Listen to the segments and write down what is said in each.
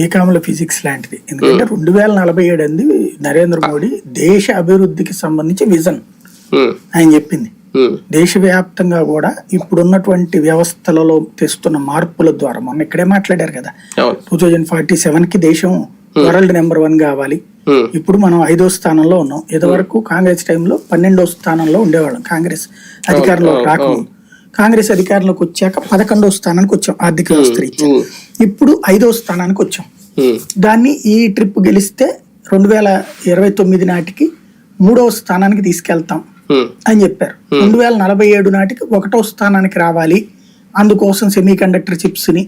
బీకామ్ల physics లాంటిది. ఎందుకంటే రెండు వేల నలభై ఏడు అంది నరేంద్ర మోడీ దేశ అభివృద్ధికి సంబంధించి విజన్ ఆయన చెప్పింది. దేశవ్యాప్తంగా కూడా ఇప్పుడున్నటువంటి వ్యవస్థలలో తెస్తున్న మార్పుల ద్వారా మొన్న ఇక్కడే మాట్లాడారు కదా. టూ థౌజండ్ ఫార్టీ సెవెన్కి దేశం వరల్డ్ నెంబర్ వన్ కావాలి. ఇప్పుడు మనం ఐదో స్థానంలో ఉన్నాం. ఇదివరకు కాంగ్రెస్ టైంలో పన్నెండో స్థానంలో ఉండేవాళ్ళం కాంగ్రెస్ అధికారంలో రాకముందు. కాంగ్రెస్ అధికారంలోకి వచ్చాక పదకొండో స్థానానికి వచ్చాం ఆర్థిక వ్యవస్థ ఇప్పుడు ఐదో స్థానానికి వచ్చాం. దాన్ని ఈ ట్రిప్ గెలిస్తే రెండు వేల ఇరవై తొమ్మిది నాటికి మూడవ స్థానానికి తీసుకెళ్తాం అని చెప్పారు. రెండు వేల నలభై ఏడు నాటికి ఒకటో స్థానానికి రావాలి. అందుకోసం సెమీ కండక్టర్ చిప్స్ని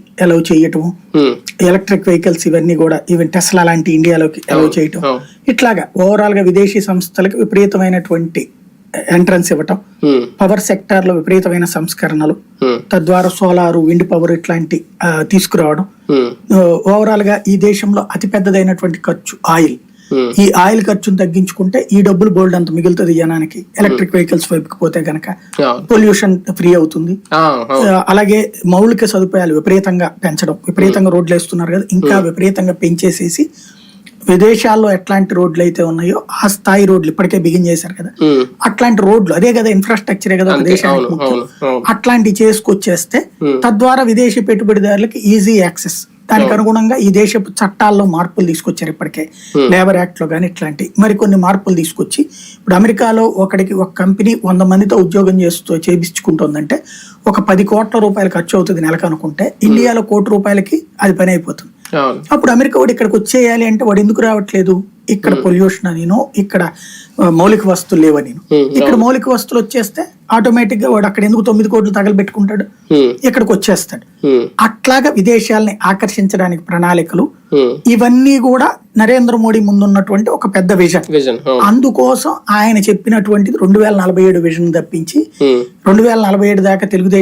చేయటము ఉమ్, ఎలక్ట్రిక్ వెహికల్స్ ఇవన్నీ కూడా ఈవెన్ టెస్లా లాంటి ఇండియాలోకి ఎలవ్ చేయటం. ఇట్లాగా ఓవరాల్గా విదేశీ సంస్థలకు విపరీతమైనటువంటి ఎంట్రన్స్ ఇవ్వటం. పవర్ సెక్టార్లో విపరీతమైన సంస్కరణలు. తద్వారా సోలారు విండ్ పవర్ ఇట్లాంటి తీసుకురావడం. ఓవరాల్గా ఈ దేశంలో అతి పెద్దదైనటువంటి ఖర్చు ఆయిల్. ఈ ఆయిల్ ఖర్చును తగ్గించుకుంటే ఈ డబ్బులు బోల్డ్ అంత మిగులుతుంది జనానికి. ఎలక్ట్రిక్ వెహికల్స్ వైపుకి పోతే గనక. పొల్యూషన్ ఫ్రీ అవుతుంది. అలాగే మౌలిక సదుపాయాలు విపరీతంగా పెంచడం. విపరీతంగా రోడ్లు వేస్తున్నారు కదా. ఇంకా విపరీతంగా పెంచేసేసి విదేశాల్లో ఎట్లాంటి రోడ్లు అయితే ఉన్నాయో ఆ స్థాయి రోడ్లు ఇప్పటికే బిగిన్ చేశారు కదా. అట్లాంటి రోడ్లు అదే కదా ఇన్ఫ్రాస్ట్రక్చరే కదా దేశానికి. అట్లాంటివి చేసుకొచ్చేస్తే తద్వారా విదేశీ పెట్టుబడిదారులకి ఈజీ యాక్సెస్ దానికి అనుగుణంగా ఈ దేశపు చట్టాల్లో మార్పులు తీసుకొచ్చారు ఇప్పటికే. లేబర్ యాక్ట్లో కానీ ఇట్లాంటి మరికొన్ని మార్పులు తీసుకొచ్చి ఇప్పుడు అమెరికాలో ఒకడికి ఒక కంపెనీ వంద మందితో ఉద్యోగం చేస్తూ చేపించుకుంటుందంటే ఒక పది కోట్ల రూపాయలు ఖర్చు అవుతుంది నెలకు అనుకుంటే ఇండియాలో కోటి రూపాయలకి అది పని అయిపోతుంది. అప్పుడు అమెరికా వాడు ఇక్కడికి వచ్చేయాలి అంటే వాడు ఎందుకు రావట్లేదు? ఇక్కడ పొల్యూషన్ అనినో ఇక్కడ మౌలిక వస్తువులు లేవని ఇక్కడ మౌలిక వస్తువులు వచ్చేస్తే ఆటోమేటిక్గా వాడు అక్కడ ఎందుకు తొమ్మిది కోట్లు తగలబెట్టుకుంటాడు ఇక్కడికి వచ్చేస్తాడు. అట్లాగా విదేశాలని ఆకర్షించడానికి ప్రణాళికలు ఇవన్నీ కూడా నరేంద్ర మోడీ ముందున్నటువంటి ఒక పెద్ద విజన్ అందుకోసం ఆయన చెప్పినటువంటిది రెండు వేల నలభై ఏడు విజన్ తప్పించి. రెండు వేల నలభై ఏడు దాకా తెలుగుదేశం